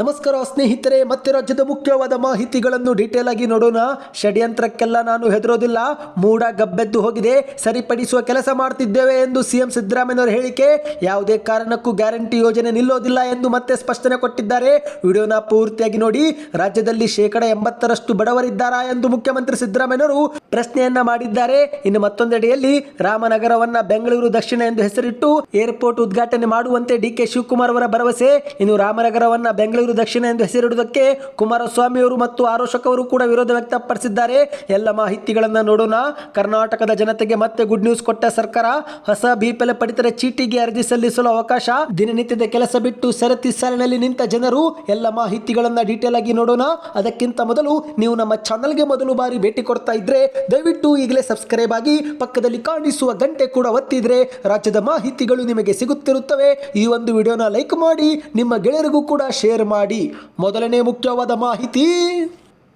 ನಮಸ್ಕಾರ ಸ್ನೇಹಿತರೆ, ಮತ್ತೆ ರಾಜ್ಯದ ಮುಖ್ಯವಾದ ಮಾಹಿತಿಗಳನ್ನು ಡೀಟೇಲ್ ಆಗಿ ನೋಡೋಣ. ಷಡ್ಯಂತ್ರಕ್ಕೆಲ್ಲ ನಾನು ಹೆದರೋದಿಲ್ಲ. ಮೂಡ ಗಬ್ಬೆದ್ದು ಹೋಗಿದೆ. ಸರಿಪಡಿಸುವ ಕೆಲಸ ಮಾಡ್ತಿದ್ದೇವೆ ಎಂದು ಸಿಎಂ ಸಿದ್ದರಾಮಯ್ಯನವರ ಹೇಳಿಕೆ. ಯಾವುದೇ ಕಾರಣಕ್ಕೂ ಗ್ಯಾರಂಟಿ ಯೋಜನೆ ನಿಲ್ಲೋದಿಲ್ಲ ಎಂದು ಮತ್ತೆ ಸ್ಪಷ್ಟನೆ ಕೊಟ್ಟಿದ್ದಾರೆ. ವಿಡಿಯೋನ ಪೂರ್ತಿಯಾಗಿ ನೋಡಿ. ರಾಜ್ಯದಲ್ಲಿ ಶೇಕಡ ಎಂಬತ್ತರಷ್ಟು ಬಡವರಿದ್ದಾರಾ ಎಂದು ಮುಖ್ಯಮಂತ್ರಿ ಸಿದ್ದರಾಮಯ್ಯನವರು ಪ್ರಶ್ನೆಯನ್ನ ಮಾಡಿದ್ದಾರೆ. ಇನ್ನು ಮತ್ತೊಂದೆಡೆಯಲ್ಲಿ ರಾಮನಗರವನ್ನ ಬೆಂಗಳೂರು ದಕ್ಷಿಣ ಎಂದು ಹೆಸರಿಟ್ಟು ಏರ್ಪೋರ್ಟ್ ಉದ್ಘಾಟನೆ ಮಾಡುವಂತೆ ಡಿ ಕೆ ಶಿವಕುಮಾರ್ ಅವರ ಭರವಸೆ. ಇನ್ನು ರಾಮನಗರವನ್ನ ಬೆಂಗಳೂರು ದಕ್ಷಿಣ ಎಂದು ಹೆಸರಿಡುವುದಕ್ಕೆ ಕುಮಾರಸ್ವಾಮಿ ಅವರು ಮತ್ತು ಆರೋಶಕ್ ಅವರು ಕೂಡ ವಿರೋಧ ವ್ಯಕ್ತಪಡಿಸಿದ್ದಾರೆ. ಎಲ್ಲ ಮಾಹಿತಿಗಳನ್ನು ನೋಡೋಣ. ಕರ್ನಾಟಕದ ಜನತೆಗೆ ಮತ್ತೆ ಗುಡ್ ನ್ಯೂಸ್ ಕೊಟ್ಟ ಸರ್ಕಾರ ಹೊಸ ಬಿಪಿಎಲ್ ಪಡಿತರ ಚೀಟಿಗೆ ಅರ್ಜಿ ಸಲ್ಲಿಸಲು ಅವಕಾಶ. ದಿನನಿತ್ಯದ ಕೆಲಸ ಬಿಟ್ಟು ಸರತಿ ಸಾಲಿನಲ್ಲಿ ನಿಂತ ಜನರು ಎಲ್ಲ ಮಾಹಿತಿಗಳನ್ನು ಡೀಟೇಲ್ ಆಗಿ ನೋಡೋಣ. ಅದಕ್ಕಿಂತ ಮೊದಲು ನೀವು ನಮ್ಮ ಚಾನಲ್ಗೆ ಮೊದಲು ಬಾರಿ ಭೇಟಿ ಕೊಡ್ತಾ ಇದ್ರೆ ದಯವಿಟ್ಟು ಈಗಲೇ ಸಬ್ಸ್ಕ್ರೈಬ್ ಆಗಿ ಪಕ್ಕದಲ್ಲಿ ಕಾಣಿಸುವ ಗಂಟೆ ಕೂಡ ಒತ್ತಿದ್ರೆ ರಾಜ್ಯದ ಮಾಹಿತಿಗಳು ನಿಮಗೆ ಸಿಗುತ್ತಿರುತ್ತವೆ. ಈ ಒಂದು ವಿಡಿಯೋನ ಲೈಕ್ ಮಾಡಿ, ನಿಮ್ಮ ಗೆಳೆಯರಿಗೂ ಕೂಡ ಶೇರ್ ಮಾಡಿ. ಮೊದಲನೇ ಮುಖ್ಯವಾದ ಮಾಹಿತಿ.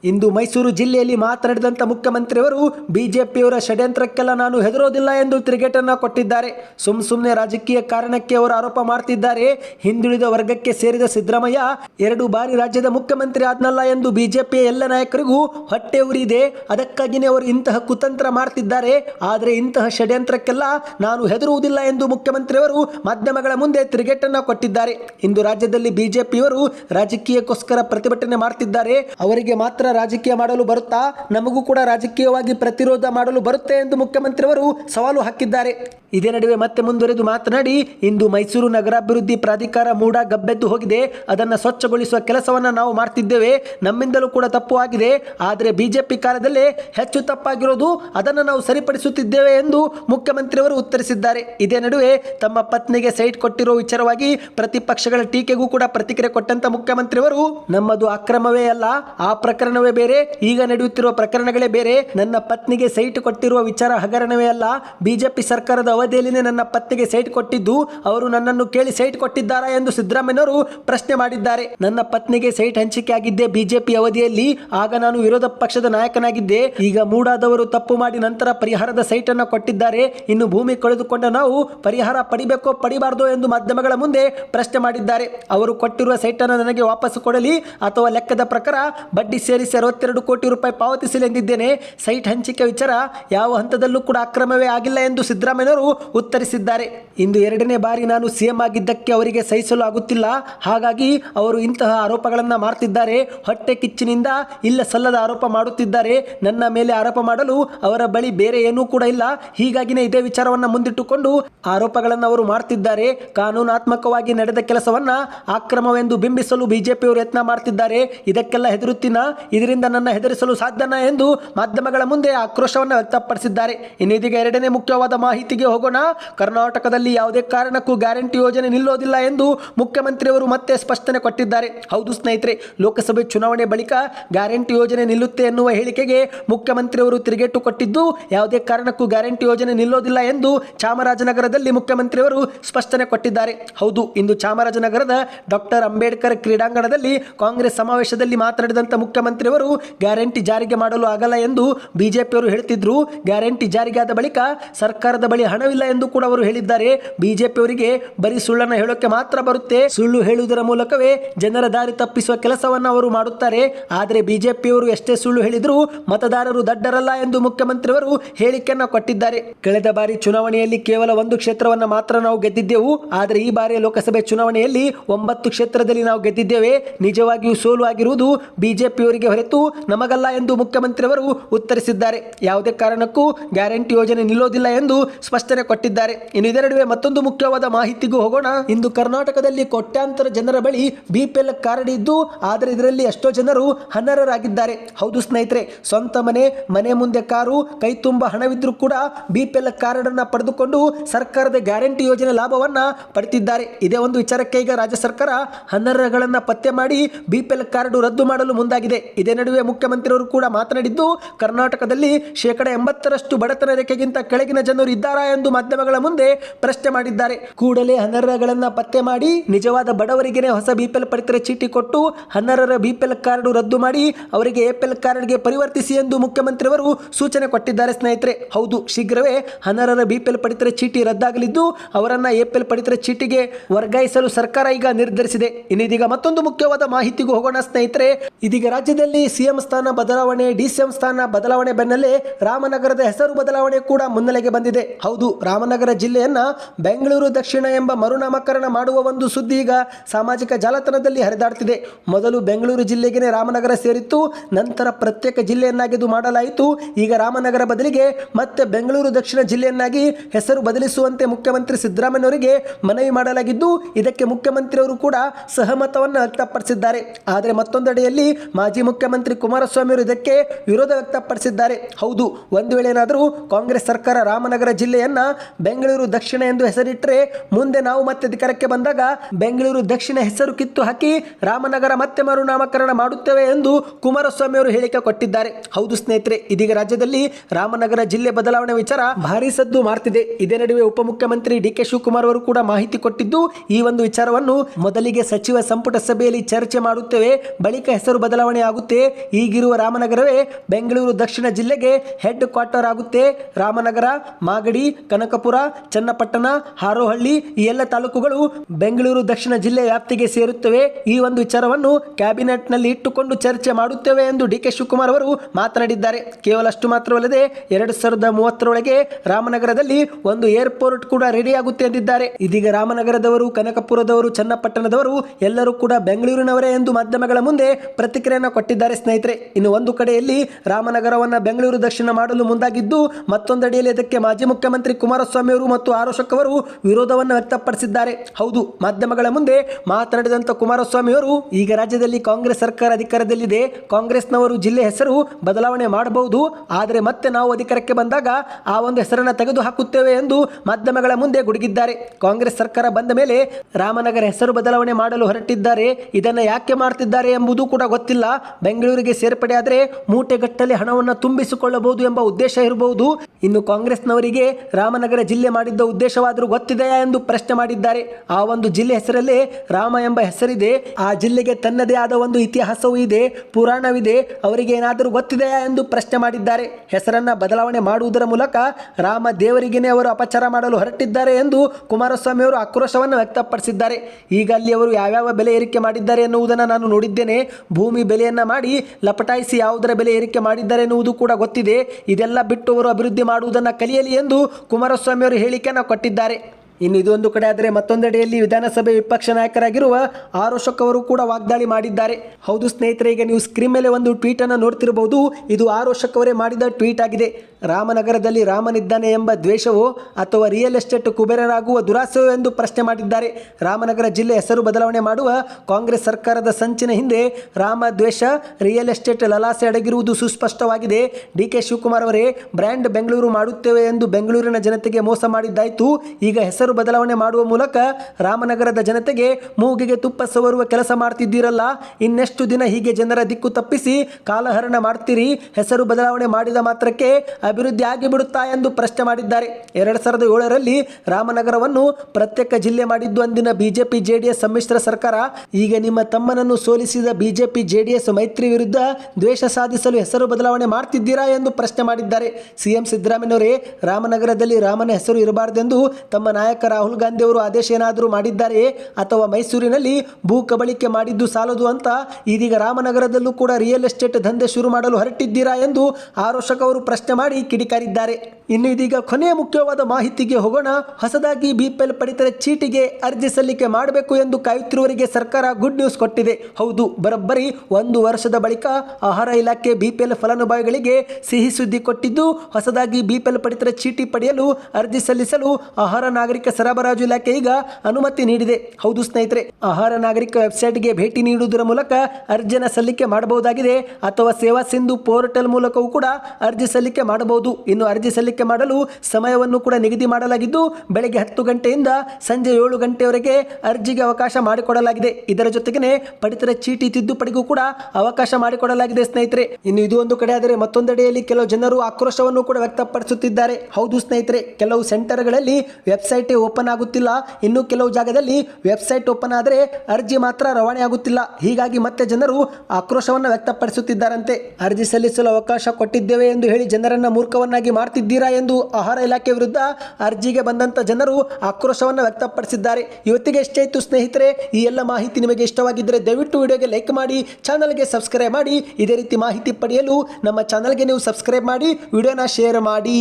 ಇಂದು ಮೈಸೂರು ಜಿಲ್ಲೆಯಲ್ಲಿ ಮಾತನಾಡಿದಂಥ ಮುಖ್ಯಮಂತ್ರಿಯವರು ಬಿಜೆಪಿಯವರ ಷಡ್ಯಂತ್ರಕ್ಕೆಲ್ಲ ನಾನು ಹೆದರೋದಿಲ್ಲ ಎಂದು ತಿರುಗೇಟನ್ನು ಕೊಟ್ಟಿದ್ದಾರೆ. ಸುಮ್ ಸುಮ್ಮನೆ ರಾಜಕೀಯ ಕಾರಣಕ್ಕೆ ಅವರು ಆರೋಪ ಮಾಡ್ತಿದ್ದಾರೆ. ಹಿಂದುಳಿದ ವರ್ಗಕ್ಕೆ ಸೇರಿದ ಸಿದ್ದರಾಮಯ್ಯ ಎರಡು ಬಾರಿ ರಾಜ್ಯದ ಮುಖ್ಯಮಂತ್ರಿ ಆದ್ನಲ್ಲ ಎಂದು ಬಿಜೆಪಿಯ ಎಲ್ಲ ನಾಯಕರಿಗೂ ಹೊಟ್ಟೆ ಉರಿದೆ. ಅದಕ್ಕಾಗಿಯೇ ಅವರು ಇಂತಹ ಕುತಂತ್ರ ಮಾಡ್ತಿದ್ದಾರೆ. ಆದರೆ ಇಂತಹ ಷಡ್ಯಂತ್ರಕ್ಕೆಲ್ಲ ನಾನು ಹೆದರುವುದಿಲ್ಲ ಎಂದು ಮುಖ್ಯಮಂತ್ರಿಯವರು ಮಾಧ್ಯಮಗಳ ಮುಂದೆ ತಿರುಗೇಟನ್ನು ಕೊಟ್ಟಿದ್ದಾರೆ. ಇಂದು ರಾಜ್ಯದಲ್ಲಿ ಬಿಜೆಪಿಯವರು ರಾಜಕೀಯಕ್ಕೋಸ್ಕರ ಪ್ರತಿಭಟನೆ ಮಾಡ್ತಿದ್ದಾರೆ. ಅವರಿಗೆ ಮಾತ್ರ ರಾಜಕೀಯ ಮಾಡಲು ಬರುತ್ತಾ? ನಮಗೂ ಕೂಡ ರಾಜಕೀಯವಾಗಿ ಪ್ರತಿರೋಧ ಮಾಡಲು ಬರುತ್ತೆ ಎಂದು ಮುಖ್ಯಮಂತ್ರಿಯವರು ಸವಾಲು ಹಾಕಿದ್ದಾರೆ. ಇದೇ ನಡುವೆ ಮತ್ತೆ ಮುಂದುವರೆದು ಮಾತನಾಡಿ, ಇಂದು ಮೈಸೂರು ನಗರಾಭಿವೃದ್ಧಿ ಪ್ರಾಧಿಕಾರ ಮೂಡ ಗಬ್ಬೆದ್ದು ಹೋಗಿದೆ. ಅದನ್ನು ಸ್ವಚ್ಛಗೊಳಿಸುವ ಕೆಲಸವನ್ನು ನಾವು ಮಾಡ್ತಿದ್ದೇವೆ. ನಮ್ಮಿಂದಲೂ ಕೂಡ ತಪ್ಪು ಆಗಿದೆ. ಆದರೆ ಬಿಜೆಪಿ ಕಾಲದಲ್ಲೇ ಹೆಚ್ಚು ತಪ್ಪಾಗಿರೋದು ಅದನ್ನು ನಾವು ಸರಿಪಡಿಸುತ್ತಿದ್ದೇವೆ ಎಂದು ಮುಖ್ಯಮಂತ್ರಿಯವರು ಉತ್ತರಿಸಿದ್ದಾರೆ. ಇದೇ ನಡುವೆ ತಮ್ಮ ಪತ್ನಿಗೆ ಸೈಟ್ ಕೊಟ್ಟಿರುವ ವಿಚಾರವಾಗಿ ಪ್ರತಿಪಕ್ಷಗಳ ಟೀಕೆಗೂ ಕೂಡ ಪ್ರತಿಕ್ರಿಯೆ ಕೊಟ್ಟಂತ ಮುಖ್ಯಮಂತ್ರಿಯವರು, ನಮ್ಮದು ಅಕ್ರಮವೇ ಅಲ್ಲ, ಆ ಪ್ರಕರಣವೇ ಬೇರೆ, ಈಗ ನಡೆಯುತ್ತಿರುವ ಪ್ರಕರಣಗಳೇ ಬೇರೆ. ನನ್ನ ಪತ್ನಿಗೆ ಸೈಟ್ ಕೊಟ್ಟಿರುವ ವಿಚಾರ ಹಗರಣವೇ ಅಲ್ಲ. ಬಿಜೆಪಿ ಸರ್ಕಾರದ ಅವಧಿಯಲ್ಲಿನೇ ನನ್ನ ಪತ್ನಿಗೆ ಸೈಟ್ ಕೊಟ್ಟಿದ್ದು, ಅವರು ನನ್ನನ್ನು ಕೇಳಿ ಸೈಟ್ ಕೊಟ್ಟಿದ್ದಾರಾ ಎಂದು ಸಿದ್ದರಾಮಯ್ಯನವರು ಪ್ರಶ್ನೆ ಮಾಡಿದ್ದಾರೆ. ನನ್ನ ಪತ್ನಿಗೆ ಸೈಟ್ ಹಂಚಿಕೆ ಆಗಿದ್ದೆ ಬಿಜೆಪಿ ಅವಧಿಯಲ್ಲಿ, ಆಗ ನಾನು ವಿರೋಧ ಪಕ್ಷದ ನಾಯಕನಾಗಿದ್ದೆ. ಈಗ ಮೂಡಾದವರು ತಪ್ಪು ಮಾಡಿ ನಂತರ ಪರಿಹಾರದ ಸೈಟ್ ಅನ್ನು ಕೊಟ್ಟಿದ್ದಾರೆ. ಇನ್ನು ಭೂಮಿ ಕಳೆದುಕೊಂಡ ನಾವು ಪರಿಹಾರ ಪಡಿಬೇಕೋ ಪಡಿಬಾರ್ದೋ ಎಂದು ಮಾಧ್ಯಮಗಳ ಮುಂದೆ ಪ್ರಶ್ನೆ ಮಾಡಿದ್ದಾರೆ. ಅವರು ಕೊಟ್ಟಿರುವ ಸೈಟ್ ಅನ್ನು ನನಗೆ ವಾಪಸ್ ಕೊಡಲಿ ಅಥವಾ ಲೆಕ್ಕದ ಪ್ರಕಾರ ಬಡ್ಡಿ ಸೇರಿಸಿ ಅರವತ್ತೆರಡು ಕೋಟಿ ರೂಪಾಯಿ ಪಾವತಿಸಲಿ ಎಂದಿದ್ದೇನೆ. ಸೈಟ್ ಹಂಚಿಕೆ ವಿಚಾರ ಯಾವ ಹಂತದಲ್ಲೂ ಕೂಡ ಅಕ್ರಮವೇ ಆಗಿಲ್ಲ ಎಂದು ಸಿದ್ದರಾಮಯ್ಯನವರು ಉತ್ತರಿಸಿದ್ದಾರೆ. ಇಂದು ಎರಡನೇ ಬಾರಿ ನಾನು ಸಿಎಂ ಆಗಿದ್ದಕ್ಕೆ ಅವರಿಗೆ ಸಹಿಸಲು ಆಗುತ್ತಿಲ್ಲ. ಹಾಗಾಗಿ ಅವರು ಇಂತಹ ಆರೋಪಗಳನ್ನು ಮಾಡುತ್ತಿದ್ದಾರೆ ಹೊಟ್ಟೆ ಕಿಚ್ಚಿನಿಂದ ಇಲ್ಲ ಸಲ್ಲದ ಆರೋಪ ಮಾಡುತ್ತಿದ್ದಾರೆ. ನನ್ನ ಮೇಲೆ ಆರೋಪ ಮಾಡಲು ಅವರ ಬಳಿ ಬೇರೆ ಏನೂ ಕೂಡ ಇಲ್ಲ. ಹೀಗಾಗಿನೇ ಇದೇ ವಿಚಾರವನ್ನು ಮುಂದಿಟ್ಟುಕೊಂಡು ಆರೋಪಗಳನ್ನು ಅವರು ಮಾಡ್ತಿದ್ದಾರೆ. ಕಾನೂನಾತ್ಮಕವಾಗಿ ನಡೆದ ಕೆಲಸವನ್ನ ಆಕ್ರಮವೆಂದು ಬಿಂಬಿಸಲು ಬಿಜೆಪಿಯವರು ಯತ್ನ ಮಾಡ್ತಿದ್ದಾರೆ. ಇದಕ್ಕೆಲ್ಲ ಹೆದರುತ್ತಿನ? ಇದರಿಂದ ನನ್ನ ಹೆದರಿಸಲು ಸಾಧ್ಯನ ಎಂದು ಮಾಧ್ಯಮಗಳ ಮುಂದೆ ಆಕ್ರೋಶವನ್ನು ವ್ಯಕ್ತಪಡಿಸಿದ್ದಾರೆ. ಇನ್ನು ಇದೀಗ ಎರಡನೇ ಮುಖ್ಯವಾದ ಮಾಹಿತಿಗೆ ಹೋಗೋಣ. ಕರ್ನಾಟಕದಲ್ಲಿ ಯಾವುದೇ ಕಾರಣಕ್ಕೂ ಗ್ಯಾರಂಟಿ ಯೋಜನೆ ನಿಲ್ಲೋದಿಲ್ಲ ಎಂದು ಮುಖ್ಯಮಂತ್ರಿಯವರು ಮತ್ತೆ ಸ್ಪಷ್ಟನೆ ಕೊಟ್ಟಿದ್ದಾರೆ. ಹೌದು ಸ್ನೇಹಿತರೆ, ಲೋಕಸಭೆ ಚುನಾವಣೆ ಬಳಿಕ ಗ್ಯಾರಂಟಿ ಯೋಜನೆ ನಿಲ್ಲುತ್ತೆ ಎನ್ನುವ ಹೇಳಿಕೆಗೆ ಮುಖ್ಯಮಂತ್ರಿಯವರು ತಿರುಗೇಟು ಕೊಟ್ಟಿದ್ದು, ಯಾವುದೇ ಕಾರಣಕ್ಕೂ ಗ್ಯಾರಂಟಿ ಯೋಜನೆ ನಿಲ್ಲೋದಿಲ್ಲ ಎಂದು ಚಾಮರಾಜನಗರದಲ್ಲಿ ಮುಖ್ಯಮಂತ್ರಿಯವರು ಸ್ಪಷ್ಟನೆ ಕೊಟ್ಟಿದ್ದಾರೆ. ಹೌದು, ಇಂದು ಚಾಮರಾಜನಗರದ ಡಾಕ್ಟರ್ ಅಂಬೇಡ್ಕರ್ ಕ್ರೀಡಾಂಗಣದಲ್ಲಿ ಕಾಂಗ್ರೆಸ್ ಸಮಾವೇಶದಲ್ಲಿ ಮಾತನಾಡಿದಂಥ ಮುಖ್ಯಮಂತ್ರಿಯವರು ಗ್ಯಾರಂಟಿ ಜಾರಿಗೆ ಮಾಡಲು ಆಗಲ್ಲ ಎಂದು ಬಿಜೆಪಿಯವರು ಹೇಳ್ತಿದ್ರು. ಗ್ಯಾರಂಟಿ ಜಾರಿಗೆ ಆದ ಬಳಿಕ ಸರ್ಕಾರದ ಬಳಿ ಹಣವಿಲ್ಲ ಎಂದು ಕೂಡ ಅವರು ಹೇಳಿದ್ದಾರೆ. ಬಿಜೆಪಿ ಅವರಿಗೆ ಬರೀ ಸುಳ್ಳನ್ನು ಹೇಳೋಕೆ ಮಾತ್ರ ಬರುತ್ತೆ. ಸುಳ್ಳು ಹೇಳುವುದರ ಮೂಲಕವೇ ಜನರ ದಾರಿ ತಪ್ಪಿಸುವ ಕೆಲಸವನ್ನು ಅವರು ಮಾಡುತ್ತಾರೆ. ಆದರೆ ಬಿಜೆಪಿಯವರು ಎಷ್ಟೇ ಸುಳ್ಳು ಹೇಳಿದರೂ ಮತದಾರರು ದಡ್ಡರಲ್ಲ ಎಂದು ಮುಖ್ಯಮಂತ್ರಿಯವರು ಹೇಳಿಕೆಯನ್ನ ಕೊಟ್ಟಿದ್ದಾರೆ. ಕಳೆದ ಬಾರಿ ಚುನಾವಣೆಯಲ್ಲಿ ಕೇವಲ ಒಂದು ಕ್ಷೇತ್ರವನ್ನು ಮಾತ್ರ ನಾವು ಗೆದ್ದಿದ್ದೆವು. ಆದರೆ ಈ ಬಾರಿ ಲೋಕಸಭೆ ಚುನಾವಣೆಯಲ್ಲಿ ಒಂಬತ್ತು ಕ್ಷೇತ್ರದಲ್ಲಿ ನಾವು ಗೆದ್ದಿದ್ದೇವೆ. ನಿಜವಾಗಿಯೂ ಸೋಲು ಆಗಿರುವುದು ಬಿಜೆಪಿಯವರಿಗೆ ಹೊರತು ನಮಗಲ್ಲ ಎಂದು ಮುಖ್ಯಮಂತ್ರಿಯವರು ಉತ್ತರಿಸಿದ್ದಾರೆ. ಯಾವುದೇ ಕಾರಣಕ್ಕೂ ಗ್ಯಾರಂಟಿ ಯೋಜನೆ ನಿಲ್ಲೋದಿಲ್ಲ ಎಂದು ಸ್ಪಷ್ಟನೆ ಕೊಟ್ಟಿದ್ದಾರೆ. ಇನ್ನು ಇದರ ನಡುವೆ ಮತ್ತೊಂದು ಮುಖ್ಯವಾದ ಮಾಹಿತಿಗೂ ಹೋಗೋಣ. ಇಂದು ಕರ್ನಾಟಕದಲ್ಲಿ ಕೋಟ್ಯಾಂತರ ಜನರ ಬಳಿ ಬಿಪಿಎಲ್ ಕಾರ್ಡ್ ಇದ್ದು, ಆದರೆ ಇದರಲ್ಲಿ ಎಷ್ಟೋ ಜನರು ಅನರ್ಹರಾಗಿದ್ದಾರೆ. ಹೌದು ಸ್ನೇಹಿತರೆ, ಸ್ವಂತ ಮನೆ ಮನೆ ಮುಂದೆ ಕಾರು, ಕೈ ತುಂಬ ಹಣವಿದ್ರೂ ಕೂಡ ಬಿಪಿಎಲ್ ಕಾರ್ಡ್ ಅನ್ನ ಪಡೆದುಕೊಂಡು ಸರ್ಕಾರದ ಗ್ಯಾರಂಟಿ ಯೋಜನೆ ಲಾಭವನ್ನ ಪಡೆದಿದ್ದಾರೆ ಇದೇ ಒಂದು ವಿಚಾರಕ್ಕೆ ಈಗ ರಾಜ್ಯ ಸರ್ಕಾರ ಅನರ್ಹಗಳನ್ನು ಪತ್ತೆ ಮಾಡಿ ಬಿಪಿಎಲ್ ಕಾರ್ಡ್ ರದ್ದು ಮಾಡಲು ಮುಂದಾಗಿದೆ. ಇದೇ ನಡುವೆ ಮುಖ್ಯಮಂತ್ರಿಯವರು ಕೂಡ ಮಾತನಾಡಿದ್ದು, ಕರ್ನಾಟಕದಲ್ಲಿ ಶೇಕಡ ಎಂಬತ್ತರಷ್ಟು ಬಡತನ ರೇಖೆಗಿಂತ ಕೆಳಗಿನ ಜನರು ಇದ್ದಾರಾ ಎಂದು ಎಂದು ಮಾಧ್ಯಮಗಳ ಮುಂದೆ ಪ್ರಶ್ನೆ ಮಾಡಿದ್ದಾರೆ. ಕೂಡಲೇ ಅನರ್ಹಗಳನ್ನ ಪತ್ತೆ ಮಾಡಿ, ನಿಜವಾದ ಬಡವರಿಗೆ ಹೊಸ ಬಿಪಿಎಲ್ ಪಡಿತರ ಚೀಟಿ ಕೊಟ್ಟು ಅನರ್ಹರ ಬಿಪಿಎಲ್ ಕಾರ್ಡ್ ರದ್ದು ಮಾಡಿ, ಅವರಿಗೆ ಎಪಿಎಲ್ ಕಾರ್ಡ್ಗೆ ಪರಿವರ್ತಿಸಿ ಎಂದು ಮುಖ್ಯಮಂತ್ರಿಯವರು ಸೂಚನೆ ಕೊಟ್ಟಿದ್ದಾರೆ ಸ್ನೇಹಿತರೆ. ಹೌದು, ಶೀಘ್ರವೇ ಅನರ್ಹರ ಬಿಪಿಎಲ್ ಪಡಿತರ ಚೀಟಿ ರದ್ದಾಗಲಿದ್ದು, ಅವರನ್ನ ಎಪಿಎಲ್ ಪಡಿತರ ಚೀಟಿಗೆ ವರ್ಗಾಯಿಸಲು ಸರ್ಕಾರ ಈಗ ನಿರ್ಧರಿಸಿದೆ. ಇನ್ನಿದೀಗ ಮತ್ತೊಂದು ಮುಖ್ಯವಾದ ಮಾಹಿತಿಗೂ ಹೋಗೋಣ ಸ್ನೇಹಿತರೆ. ಇದೀಗ ರಾಜ್ಯದಲ್ಲಿ ಸಿಎಂ ಸ್ಥಾನ ಬದಲಾವಣೆ ಡಿಸಿಎಂ ಸ್ಥಾನ ಬದಲಾವಣೆ ಬೆನ್ನಲ್ಲೇ ರಾಮನಗರದ ಹೆಸರು ಬದಲಾವಣೆ ಕೂಡ ಮುನ್ನೆಲೆಗೆ ಬಂದಿದೆ. ಹೌದು ರಾಮನಗರ ಜಿಲ್ಲೆಯನ್ನ ಬೆಂಗಳೂರು ದಕ್ಷಿಣ ಎಂಬ ಮರುನಾಮಕರಣ ಮಾಡುವ ಒಂದು ಸುದ್ದಿ ಈಗ ಸಾಮಾಜಿಕ ಜಾಲತಾಣದಲ್ಲಿ ಹರಿದಾಡ್ತಿದೆ. ಮೊದಲು ಬೆಂಗಳೂರು ಜಿಲ್ಲೆಗೆ ರಾಮನಗರ ಸೇರಿತ್ತು, ನಂತರ ಪ್ರತ್ಯೇಕ ಜಿಲ್ಲೆಯನ್ನಾಗಿದ್ದು ಮಾಡಲಾಯಿತು. ಈಗ ರಾಮನಗರ ಬದಲಿಗೆ ಮತ್ತೆ ಬೆಂಗಳೂರು ದಕ್ಷಿಣ ಜಿಲ್ಲೆಯನ್ನಾಗಿ ಹೆಸರು ಬದಲಿಸುವಂತೆ ಮುಖ್ಯಮಂತ್ರಿ ಸಿದ್ದರಾಮಯ್ಯನವರಿಗೆ ಮನವಿ ಮಾಡಲಾಗಿದ್ದು, ಇದಕ್ಕೆ ಮುಖ್ಯಮಂತ್ರಿಯವರು ಕೂಡ ಸಹಮತವನ್ನು ವ್ಯಕ್ತಪಡಿಸಿದ್ದಾರೆ. ಆದರೆ ಮತ್ತೊಂದೆಡೆಯಲ್ಲಿ ಮಾಜಿ ಮುಖ್ಯಮಂತ್ರಿ ಕುಮಾರಸ್ವಾಮಿ ಅವರು ಇದಕ್ಕೆ ವಿರೋಧ ವ್ಯಕ್ತಪಡಿಸಿದ್ದಾರೆ. ಹೌದು, ಒಂದು ವೇಳೆ ಏನಾದರೂ ಕಾಂಗ್ರೆಸ್ ಸರ್ಕಾರ ರಾಮನಗರ ಜಿಲ್ಲೆಯನ್ನ ಬೆಂಗಳೂರು ದಕ್ಷಿಣ ಎಂದು ಹೆಸರಿಟ್ಟರೆ ಮುಂದೆ ನಾವು ಮತ್ತೆ ಅಧಿಕಾರಕ್ಕೆ ಬಂದಾಗ ಬೆಂಗಳೂರು ದಕ್ಷಿಣ ಹೆಸರು ಕಿತ್ತು ಹಾಕಿ ರಾಮನಗರ ಮತ್ತೆ ಮರುನಾಮಕರಣ ಮಾಡುತ್ತೇವೆ ಎಂದು ಕುಮಾರಸ್ವಾಮಿ ಅವರು ಹೇಳಿಕೆ ಕೊಟ್ಟಿದ್ದಾರೆ. ಹೌದು ಸ್ನೇಹಿತರೆ, ಇದೀಗ ರಾಜ್ಯದಲ್ಲಿ ರಾಮನಗರ ಜಿಲ್ಲೆ ಬದಲಾವಣೆ ವಿಚಾರ ಭಾರಿ ಸದ್ದು ಮಾಡ್ತಿದೆ. ಇದೇ ನಡುವೆ ಉಪಮುಖ್ಯಮಂತ್ರಿ ಡಿ ಕೆ ಶಿವಕುಮಾರ್ ಅವರು ಕೂಡ ಮಾಹಿತಿ ಕೊಟ್ಟಿದ್ದು, ಈ ಒಂದು ವಿಚಾರವನ್ನು ಮೊದಲಿಗೆ ಸಚಿವ ಸಂಪುಟ ಸಭೆಯಲ್ಲಿ ಚರ್ಚೆ ಮಾಡುತ್ತೇವೆ, ಬಳಿಕ ಹೆಸರು ಬದಲಾವಣೆ ಆಗುತ್ತೆ. ಈಗಿರುವ ರಾಮನಗರವೇ ಬೆಂಗಳೂರು ದಕ್ಷಿಣ ಜಿಲ್ಲೆಗೆ ಹೆಡ್ ಕ್ವಾರ್ಟರ್ ಆಗುತ್ತೆ. ರಾಮನಗರ, ಮಾಗಡಿ ಕನಕಪುರ, ಚನ್ನಪಟ್ಟಣ, ಹಾರೋಹಳ್ಳಿ ಈ ಎಲ್ಲ ತಾಲೂಕುಗಳು ಬೆಂಗಳೂರು ದಕ್ಷಿಣ ಜಿಲ್ಲೆ ವ್ಯಾಪ್ತಿಗೆ ಸೇರುತ್ತವೆ. ಈ ಒಂದು ವಿಚಾರವನ್ನು ಕ್ಯಾಬಿನೆಟ್ನಲ್ಲಿ ಇಟ್ಟುಕೊಂಡು ಚರ್ಚೆ ಮಾಡುತ್ತೇವೆ ಎಂದು ಡಿ ಕೆ ಶಿವಕುಮಾರ್ ಅವರು ಮಾತನಾಡಿದ್ದಾರೆ. ಕೇವಲ ಅಷ್ಟು ಮಾತ್ರವಲ್ಲದೆ ಎರಡು ಸಾವಿರದ ಮೂವತ್ತರೊಳಗೆ ರಾಮನಗರದಲ್ಲಿ ಒಂದು ಏರ್ಪೋರ್ಟ್ ಕೂಡ ರೆಡಿ ಆಗುತ್ತೆ ಎಂದಿದ್ದಾರೆ. ಇದೀಗ ರಾಮನಗರದವರು, ಕನಕಪುರದವರು, ಚನ್ನಪಟ್ಟಣದವರು ಎಲ್ಲರೂ ಕೂಡ ಬೆಂಗಳೂರಿನವರೇ ಎಂದು ಮಾಧ್ಯಮಗಳ ಮುಂದೆ ಪ್ರತಿಕ್ರಿಯೆಯನ್ನು ಕೊಟ್ಟಿದ್ದಾರೆ ಸ್ನೇಹಿತರೆ. ಇನ್ನು ಒಂದು ಕಡೆಯಲ್ಲಿ ರಾಮನಗರವನ್ನ ಬೆಂಗಳೂರು ದಕ್ಷಿಣ ಮಾಡಲು ಮುಂದಾಗಿದ್ದು ಮತ್ತೊಂದೆಡೆಯಲ್ಲಿ ಇದಕ್ಕೆ ಮಾಜಿ ಮುಖ್ಯಮಂತ್ರಿ ಕುಮಾರಸ್ವಾಮಿ ಅವರು ಮತ್ತು ಆರೋಶಕ್ ಅವರು ವಿರೋಧವನ್ನು ವ್ಯಕ್ತಪಡಿಸಿದ್ದಾರೆ. ಹೌದು, ಮಾಧ್ಯಮಗಳ ಮುಂದೆ ಮಾತನಾಡಿದಂಥ ಕುಮಾರಸ್ವಾಮಿ ಅವರು ಈಗ ರಾಜ್ಯದಲ್ಲಿ ಕಾಂಗ್ರೆಸ್ ಸರ್ಕಾರ ಅಧಿಕಾರದಲ್ಲಿದೆ. ಕಾಂಗ್ರೆಸ್ನವರು ಜಿಲ್ಲೆ ಹೆಸರು ಬದಲಾವಣೆ ಮಾಡಬಹುದು. ಆದರೆ ಮತ್ತೆ ನಾವು ಅಧಿಕಾರಕ್ಕೆ ಬಂದಾಗ ಆ ಒಂದು ಹೆಸರನ್ನು ತೆಗೆದು ಹಾಕುತ್ತೇವೆ ಎಂದು ಮಾಧ್ಯಮಗಳ ಮುಂದೆ ಗುಡುಗಿದ್ದಾರೆ. ಕಾಂಗ್ರೆಸ್ ಸರ್ಕಾರ ಬಂದ ಮೇಲೆ ರಾಮನಗರ ಹೆಸರು ಬದಲಾವಣೆ ಮಾಡಲು ಹೊರಟಿದ್ದಾರೆ. ಇದನ್ನು ಯಾಕೆ ಮಾಡ್ತಿದ್ದಾರೆ ಎಂಬುದು ಕೂಡ ಗೊತ್ತಿಲ್ಲ. ಬೆಂಗಳೂರಿಗೆ ಸೇರ್ಪಡೆಯಾದರೆ ಮೂಟೆಗಟ್ಟಲೆ ಹಣವನ್ನು ತುಂಬಿಸಿಕೊಳ್ಳಬಹುದು ಎಂಬ ಉದ್ದೇಶ ಇರಬಹುದು. ಇನ್ನು ಕಾಂಗ್ರೆಸ್ನವರಿಗೆ ರಾಮನಗರ ಜಿಲ್ಲೆ ಮಾಡಿದ್ದ ಉದ್ದೇಶವಾದರೂ ಗೊತ್ತಿದೆಯಾ ಎಂದು ಪ್ರಶ್ನೆ ಮಾಡಿದ್ದಾರೆ. ಆ ಒಂದು ಜಿಲ್ಲೆ ಹೆಸರಲ್ಲೇ ರಾಮ ಎಂಬ ಹೆಸರಿದೆ. ಆ ಜಿಲ್ಲೆಗೆ ತನ್ನದೇ ಆದ ಒಂದು ಇತಿಹಾಸವೂ ಇದೆ, ಪುರಾಣವಿದೆ. ಅವರಿಗೆ ಏನಾದರೂ ಗೊತ್ತಿದೆಯಾ ಎಂದು ಪ್ರಶ್ನೆ ಮಾಡಿದ್ದಾರೆ. ಹೆಸರನ್ನ ಬದಲಾವಣೆ ಮಾಡುವುದರ ಮೂಲಕ ರಾಮ ದೇವರಿಗೇನೆ ಅವರು ಅಪಚಾರ ಮಾಡಲು ಹೊರಟಿದ್ದಾರೆ ಎಂದು ಕುಮಾರಸ್ವಾಮಿ ಅವರು ಆಕ್ರೋಶವನ್ನು ವ್ಯಕ್ತಪಡಿಸಿದ್ದಾರೆ. ಈಗ ಅಲ್ಲಿ ಅವರು ಯಾವ್ಯಾವ ಬೆಲೆ ಏರಿಕೆ ಮಾಡಿದ್ದಾರೆ ಎನ್ನುವುದನ್ನು ನಾನು ನೋಡಿದ್ದೇನೆ. ಭೂಮಿ ಬೆಲೆಯನ್ನ ಮಾಡಿ ಲಪಟಾಯಿಸಿ ಯಾವುದರ ಬೆಲೆ ಏರಿಕೆ ಮಾಡಿದ್ದಾರೆ ಎನ್ನುವುದು ಕೂಡ ಗೊತ್ತಿದೆ. ಇದೆಲ್ಲ ಬಿಟ್ಟು ಅವರು ಅಭಿವೃದ್ಧಿ ಮಾಡುವುದನ್ನು ಕಲಿಯಲಿ ಎಂದು ಕುಮಾರಸ್ವಾಮಿ ಅವರು ಹೇಳಿಕೆಯನ್ನು ಕೊಟ್ಟಿದ್ದಾರೆ. ಇನ್ನು ಇದೊಂದು ಕಡೆ ಆದರೆ ಮತ್ತೊಂದೆಡೆಯಲ್ಲಿ ವಿಧಾನಸಭೆ ವಿಪಕ್ಷ ನಾಯಕರಾಗಿರುವ ಆರೋಶಕ್ ಅವರು ಕೂಡ ವಾಗ್ದಾಳಿ ಮಾಡಿದ್ದಾರೆ. ಹೌದು ಸ್ನೇಹಿತರೆ, ಈಗ ನೀವು ಸ್ಕ್ರೀನ್ ಮೇಲೆ ಒಂದು ಟ್ವೀಟ್ ಅನ್ನು ನೋಡ್ತಿರಬಹುದು. ಇದು ಆರೋಶಕ್ ಅವರೇ ಮಾಡಿದ ಟ್ವೀಟ್ ಆಗಿದೆ. ರಾಮನಗರದಲ್ಲಿ ರಾಮನಿದ್ದಾನೆ ಎಂಬ ದ್ವೇಷವೋ ಅಥವಾ ರಿಯಲ್ ಎಸ್ಟೇಟ್ ಕುಬೇರರಾಗುವ ದುರಾಸೆಯೋ ಎಂದು ಪ್ರಶ್ನೆ ಮಾಡಿದ್ದಾರೆ. ರಾಮನಗರ ಜಿಲ್ಲೆ ಹೆಸರು ಬದಲಾವಣೆ ಮಾಡುವ ಕಾಂಗ್ರೆಸ್ ಸರ್ಕಾರದ ಸಂಚಿನ ಹಿಂದೆ ರಾಮ ದ್ವೇಷ ರಿಯಲ್ ಎಸ್ಟೇಟ್ ಲಲಾಸೆ ಅಡಗಿರುವುದು ಸುಸ್ಪಷ್ಟವಾಗಿದೆ. ಡಿ ಕೆ ಶಿವಕುಮಾರ್ ಅವರೇ, ಬ್ರ್ಯಾಂಡ್ ಬೆಂಗಳೂರು ಮಾಡುತ್ತೇವೆ ಎಂದು ಬೆಂಗಳೂರಿನ ಜನತೆಗೆ ಮೋಸ ಮಾಡಿದ್ದಾಯಿತು. ಈಗ ಹೆಸರು ಬದಲಾವಣೆ ಮಾಡುವ ಮೂಲಕ ರಾಮನಗರದ ಜನತೆಗೆ ಮೂಗಿಗೆ ತುಪ್ಪ ಸವರುವ ಕೆಲಸ ಮಾಡ್ತಿದ್ದೀರಲ್ಲ. ಇನ್ನೆಷ್ಟು ದಿನ ಹೀಗೆ ಜನರ ದಿಕ್ಕು ತಪ್ಪಿಸಿ ಕಾಲಹರಣ ಮಾಡ್ತೀರಿ? ಹೆಸರು ಬದಲಾವಣೆ ಮಾಡಿದ ಮಾತ್ರಕ್ಕೆ ಅಭಿವೃದ್ಧಿ ಆಗಿಬಿಡುತ್ತಾ ಎಂದು ಪ್ರಶ್ನೆ ಮಾಡಿದ್ದಾರೆ. ಎರಡು ಸಾವಿರದ ಏಳರಲ್ಲಿ ರಾಮನಗರವನ್ನು ಪ್ರತ್ಯೇಕ ಜಿಲ್ಲೆ ಮಾಡಿದ್ದು ಅಂದಿನ ಬಿಜೆಪಿ ಜೆಡಿಎಸ್ ಸಮ್ಮಿಶ್ರ ಸರ್ಕಾರ. ಈಗ ನಿಮ್ಮ ತಮ್ಮನನ್ನು ಸೋಲಿಸಿದ ಬಿಜೆಪಿ ಜೆಡಿಎಸ್ ಮೈತ್ರಿ ವಿರುದ್ಧ ದ್ವೇಷ ಸಾಧಿಸಲು ಹೆಸರು ಬದಲಾವಣೆ ಮಾಡ್ತಿದ್ದೀರಾ ಎಂದು ಪ್ರಶ್ನೆ ಮಾಡಿದ್ದಾರೆ. ಸಿಎಂ ಸಿದ್ದರಾಮಯ್ಯವರೇ ರಾಮನಗರದಲ್ಲಿ ರಾಮನ ಹೆಸರು ಇರಬಾರದೆಂದು ತಮ್ಮ ನಾಯಕ ರಾಹುಲ್ ಗಾಂಧಿ ಅವರು ಆದೇಶ ಏನಾದರೂ ಮಾಡಿದ್ದಾರೆ ಅಥವಾ ಮೈಸೂರಿನಲ್ಲಿ ಭೂ ಕಬಳಿಕೆ ಮಾಡಿದ್ದು ಸಾಲದು ಅಂತ ಇದೀಗ ರಾಮನಗರದಲ್ಲೂ ಕೂಡ ರಿಯಲ್ ಎಸ್ಟೇಟ್ ದಂಧೆ ಶುರು ಮಾಡಲು ಹೊರಟಿದ್ದೀರಾ ಎಂದು ಆರೋಷಕ ಅವರು ಪ್ರಶ್ನೆ ಮಾಡಿ ಕಿಡಿಕಾರಿದ್ದಾರೆ. ಇನ್ನು ಇದೀಗ ಕೊನೆಯ ಮುಖ್ಯವಾದ ಮಾಹಿತಿಗೆ ಹೋಗೋಣ. ಹೊಸದಾಗಿ ಬಿಪಿಎಲ್ ಪಡಿತರ ಚೀಟಿಗೆ ಅರ್ಜಿ ಸಲ್ಲಿಕೆ ಮಾಡಬೇಕು ಎಂದು ಕಾಯುತ್ತಿರುವವರಿಗೆ ಸರ್ಕಾರ ಗುಡ್ ನ್ಯೂಸ್ ಕೊಟ್ಟಿದೆ. ಹೌದು, ಬರೋಬ್ಬರಿ ಒಂದು ವರ್ಷದ ಬಳಿಕ ಆಹಾರ ಇಲಾಖೆ ಬಿಪಿಎಲ್ ಫಲಾನುಭವಿಗಳಿಗೆ ಸಿಹಿ ಸುದ್ದಿ ಕೊಟ್ಟಿದ್ದು, ಹೊಸದಾಗಿ ಬಿಪಿಎಲ್ ಪಡಿತರ ಚೀಟಿ ಪಡೆಯಲು ಅರ್ಜಿ ಸಲ್ಲಿಸಲು ಆಹಾರ ನಾಗರಿಕ ಸರಬರಾಜು ಇಲಾಖೆ ಈಗ ಅನುಮತಿ ನೀಡಿದೆ. ಹೌದು ಸ್ನೇಹಿತರೆ, ಆಹಾರ ನಾಗರಿಕ ವೆಬ್ಸೈಟ್ಗೆ ಭೇಟಿ ನೀಡುವುದರ ಮೂಲಕ ಅರ್ಜಿಯನ್ನು ಸಲ್ಲಿಕೆ ಮಾಡಬಹುದಾಗಿದೆ. ಅಥವಾ ಸೇವಾ ಸಿಂಧು ಪೋರ್ಟಲ್ ಮೂಲಕವೂ ಕೂಡ ಅರ್ಜಿ ಸಲ್ಲಿಕೆ ಮಾಡಬಹುದು ನೋಡಬಹುದು ಇನ್ನು ಅರ್ಜಿ ಸಲ್ಲಿಕೆ ಮಾಡಲು ಸಮಯವನ್ನು ಕೂಡ ನಿಗದಿ ಮಾಡಲಾಗಿದ್ದು, ಬೆಳಗ್ಗೆ ಹತ್ತು ಗಂಟೆಯಿಂದ ಸಂಜೆ ಏಳು ಗಂಟೆಯವರೆಗೆ ಅರ್ಜಿಗೆ ಅವಕಾಶ ಮಾಡಿಕೊಡಲಾಗಿದೆ. ಇದರ ಜೊತೆಗೆ ಪಡಿತರ ಚೀಟಿ ತಿದ್ದುಪಡಿಗೂ ಕೂಡ ಅವಕಾಶ ಮಾಡಿಕೊಡಲಾಗಿದೆ ಸ್ನೇಹಿತರೆ. ಇನ್ನು ಇದು ಒಂದು ಕಡೆ ಆದರೆ ಮತ್ತೊಂದೆಡೆಯಲ್ಲಿ ಕೆಲವು ಜನರು ಆಕ್ರೋಶವನ್ನು ಕೂಡ ವ್ಯಕ್ತಪಡಿಸುತ್ತಿದ್ದಾರೆ. ಹೌದು ಸ್ನೇಹಿತರೆ, ಕೆಲವು ಸೆಂಟರ್ಗಳಲ್ಲಿ ವೆಬ್ಸೈಟ್ ಓಪನ್ ಆಗುತ್ತಿಲ್ಲ. ಇನ್ನು ಕೆಲವು ಜಾಗದಲ್ಲಿ ವೆಬ್ಸೈಟ್ ಓಪನ್ ಆದರೆ ಅರ್ಜಿ ಮಾತ್ರ ರವಾನೆ ಆಗುತ್ತಿಲ್ಲ. ಹೀಗಾಗಿ ಮತ್ತೆ ಜನರು ಆಕ್ರೋಶವನ್ನು ವ್ಯಕ್ತಪಡಿಸುತ್ತಿದ್ದಾರಂತೆ. ಅರ್ಜಿ ಸಲ್ಲಿಸಲು ಅವಕಾಶ ಕೊಟ್ಟಿದ್ದೇವೆ ಎಂದು ಹೇಳಿ ಜನರನ್ನ ಮೂರ್ಖವನ್ನಾಗಿ ಮಾಡ್ತಿದ್ದೀರಾ ಎಂದು ಆಹಾರ ಇಲಾಖೆ ವಿರುದ್ಧ ಅರ್ಜಿಗೆ ಬಂದಂಥ ಜನರು ಆಕ್ರೋಶವನ್ನು ವ್ಯಕ್ತಪಡಿಸಿದ್ದಾರೆ. ಇವತ್ತಿಗೆ ಎಷ್ಟಾಯಿತು ಸ್ನೇಹಿತರೆ, ಈ ಎಲ್ಲ ಮಾಹಿತಿ ನಿಮಗೆ ಇಷ್ಟವಾಗಿದ್ದರೆ ದಯವಿಟ್ಟು ವಿಡಿಯೋಗೆ ಲೈಕ್ ಮಾಡಿ, ಚಾನಲ್ಗೆ ಸಬ್ಸ್ಕ್ರೈಬ್ ಮಾಡಿ, ಇದೇ ರೀತಿ ಮಾಹಿತಿ ಪಡೆಯಲು ನಮ್ಮ ಚಾನಲ್ಗೆ ನೀವು ಸಬ್ಸ್ಕ್ರೈಬ್ ಮಾಡಿ, ವಿಡಿಯೋನ ಶೇರ್ ಮಾಡಿ.